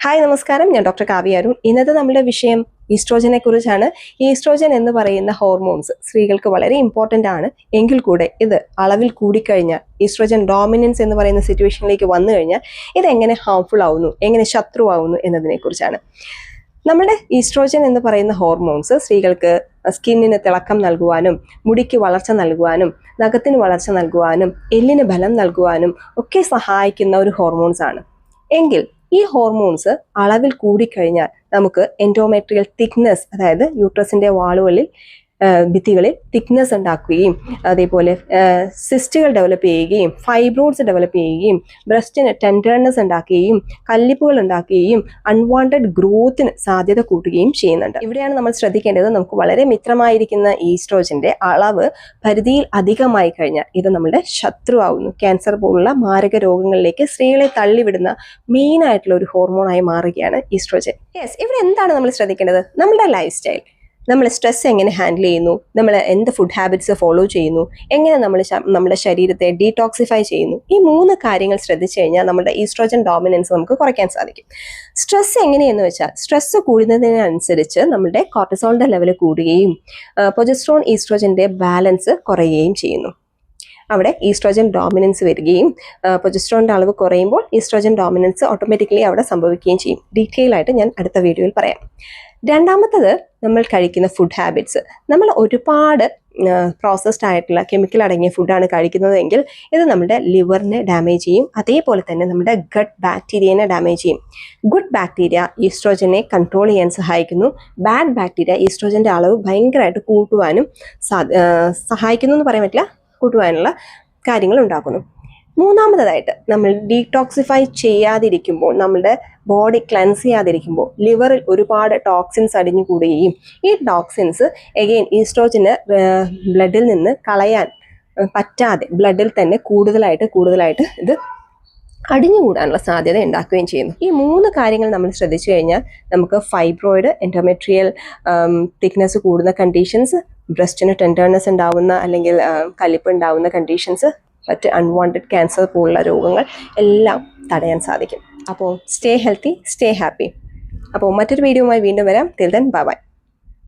Hi നമസ്കാരം. ഞാൻ doctor Kavya Arun. ഇന്നത്തെ നമ്മുടെ വിഷയം ഈസ്ട്രോജനെ കുറിച്ചാണ് ഈസ്ട്രോജൻ എന്ന് പറയുന്ന ഹോർമോൺസ് സ്ത്രീകൾക്ക് വളരെ ഇമ്പോർട്ടന്റ് ആണ്. എങ്കിൽ കൂടെ ഇത് അളവിൽ കൂടിക്കഴിഞ്ഞാൽ ഈസ്ട്രോജൻ ഡോമിനൻസ് എന്ന് പറയുന്ന സിറ്റുവേഷനിലേക്ക് വന്നു കഴിഞ്ഞാൽ ഇത് എങ്ങനെ ഹാംഫുൾ ആവുന്നു എങ്ങനെ ശത്രുവാകുന്നു എന്നതിനെ കുറിച്ചാണ് നമ്മുടെ ഈസ്ട്രോജൻ എന്ന് പറയുന്ന ഹോർമോൺസ് സ്ത്രീകൾക്ക് സ്കിന്നിന് തിളക്കം നൽകുവാനും മുടിക്ക് വളർച്ച നൽകുവാനും നഖത്തിന് വളർച്ച നൽകുവാനും എല്ലിന് ബലം നൽകുവാനും ഒക്കെ സഹായിക്കുന്ന ഒരു ഹോർമോൺസ് ആണ്. എങ്കിൽ ഈ ഹോർമോൺസ് അളവിൽ കൂടിക്കഴിഞ്ഞാൽ നമുക്ക് എൻഡോമെട്രിയൽ തിക്നെസ് അതായത് യൂട്രസിന്റെ വാളുകളിൽ ഭിത്തികളിൽ തിക്നെസ് ഉണ്ടാക്കുകയും അതേപോലെ സിസ്റ്റുകൾ ഡെവലപ്പ് ചെയ്യുകയും ഫൈബ്രോയിഡ്സ് ഡെവലപ്പ് ചെയ്യുകയും ബ്രസ്റ്റിന് ടെൻഡർനെസ് ഉണ്ടാക്കുകയും കല്ലിപ്പുകൾ ഉണ്ടാക്കുകയും അൺവാണ്ടഡ് ഗ്രോത്തിന് സാധ്യത കൂട്ടുകയും ചെയ്യുന്നുണ്ട്. ഇവിടെയാണ് നമ്മൾ ശ്രദ്ധിക്കേണ്ടത്. നമുക്ക് വളരെ മിത്രമായിരിക്കുന്ന ഈസ്ട്രോജന്റെ അളവ് പരിധിയിൽ അധികമായി കഴിഞ്ഞാൽ ഇത് നമ്മുടെ ശത്രുവാകുന്നു. ക്യാൻസർ പോലുള്ള മാരക രോഗങ്ങളിലേക്ക് സ്ത്രീകളെ തള്ളിവിടുന്ന മെയിൻ ആയിട്ടുള്ള ഒരു ഹോർമോണായി മാറുകയാണ് ഈസ്ട്രോജൻ. യെസ് ഇവിടെ എന്താണ് നമ്മൾ ശ്രദ്ധിക്കേണ്ടത്? നമ്മുടെ ലൈഫ് സ്റ്റൈൽ നമ്മൾ സ്ട്രെസ് എങ്ങനെ ഹാൻഡിൽ ചെയ്യുന്നു? നമ്മൾ എന്ത് ഫുഡ് ഹാബിറ്റ്സ് ഫോളോ ചെയ്യുന്നു? എങ്ങനെ നമ്മൾ നമ്മുടെ ശരീരത്തെ ഡീടോക്സിഫൈ ചെയ്യുന്നു? ഈ മൂന്ന് കാര്യങ്ങൾ ശ്രദ്ധിച്ചു കഴിഞ്ഞാൽ നമ്മുടെ ഈസ്ട്രോജൻ ഡോമിനൻസ് നമുക്ക് കുറയ്ക്കാൻ സാധിക്കും. സ്ട്രെസ് എങ്ങനെയെന്ന് വെച്ചാൽ സ്ട്രെസ് കൂടുന്നതിനനുസരിച്ച് നമ്മുടെ കോർട്ടിസോളിന്റെ ലെവൽ കൂടുകയും പൊജസ്ട്രോൺ ഈസ്ട്രോജന്റെ ബാലൻസ് കുറയുകയും ചെയ്യുന്നു. അവിടെ ഈസ്ട്രോജൻ ഡോമിനൻസ് വരികയും പൊജസ്ട്രോണിന്റെ അളവ് കുറയുമ്പോൾ ഈസ്ട്രോജൻ ഡോമിനൻസ് ഓട്ടോമാറ്റിക്കലി അവിടെ സംഭവിക്കുകയും ചെയ്യും. ഡീറ്റെയിൽ ആയിട്ട് ഞാൻ അടുത്ത വീഡിയോയിൽ പറയാം. രണ്ടാമത്തത് നമ്മൾ കഴിക്കുന്ന ഫുഡ് ഹാബിറ്റ്സ് നമ്മൾ ഒരുപാട് പ്രോസസ്ഡ് ആയിട്ടുള്ള കെമിക്കൽ അടങ്ങിയ ഫുഡാണ് കഴിക്കുന്നതെങ്കിൽ ഇത് നമ്മുടെ ലിവറിനെ ഡാമേജ് ചെയ്യും. അതേപോലെ തന്നെ നമ്മുടെ ഗട്ട് ബാക്ടീരിയനെ ഡാമേജ് ചെയ്യും. ഗുഡ് ബാക്ടീരിയ ഈസ്ട്രോജനെ കൺട്രോൾ ചെയ്യാൻ സഹായിക്കുന്നു. ബാഡ് ബാക്ടീരിയ ഈസ്ട്രോജന്റെ അളവ് ഭയങ്കരമായിട്ട് കൂട്ടുവാനും സഹായിക്കുന്നു എന്ന് പറയാൻ പറ്റില്ല. കൂട്ടുവാനുള്ള കാര്യങ്ങൾ ഉണ്ടാക്കുന്നു. മൂന്നാമതായിട്ട് നമ്മൾ ഡീടോക്സിഫൈ ചെയ്യാതിരിക്കുമ്പോൾ നമ്മുടെ ബോഡി ക്ലൻസ് ചെയ്യാതിരിക്കുമ്പോൾ ലിവറിൽ ഒരുപാട് ടോക്സിൻസ് അടിഞ്ഞു അടിഞ്ഞുകൂടുകയും ഈ ടോക്സിൻസ് എഗെയിൻ ഈസ്ട്രോജിന് ബ്ലഡിൽ നിന്ന് കളയാൻ പറ്റാതെ ബ്ലഡിൽ തന്നെ കൂടുതലായിട്ട് കൂടുതലായിട്ട് ഇത് അടിഞ്ഞുകൂടാനുള്ള സാധ്യത ഉണ്ടാക്കുകയും ചെയ്യുന്നു. ഈ മൂന്ന് കാര്യങ്ങൾ നമ്മൾ ശ്രദ്ധിച്ചു കഴിഞ്ഞാൽ നമുക്ക് ഫൈബ്രോയിഡ് എൻഡോമെട്രിയൽ തിക്നെസ് കൂടുന്ന കണ്ടീഷൻസ് ബ്രസ്റ്റിന് ടെൻഡർനെസ് ഉണ്ടാവുന്ന അല്ലെങ്കിൽ കലിപ്പ് ഉണ്ടാവുന്ന കണ്ടീഷൻസ് മറ്റ് അൺവാണ്ടഡ് ക്യാൻസർ പോലുള്ള രോഗങ്ങൾ എല്ലാം തടയാൻ സാധിക്കും. അപ്പോൾ സ്റ്റേ ഹെൽത്തി സ്റ്റേ ഹാപ്പി അപ്പോൾ മറ്റൊരു വീഡിയോയുമായി വീണ്ടും വരാം. തിൽ ദൻ ബൈ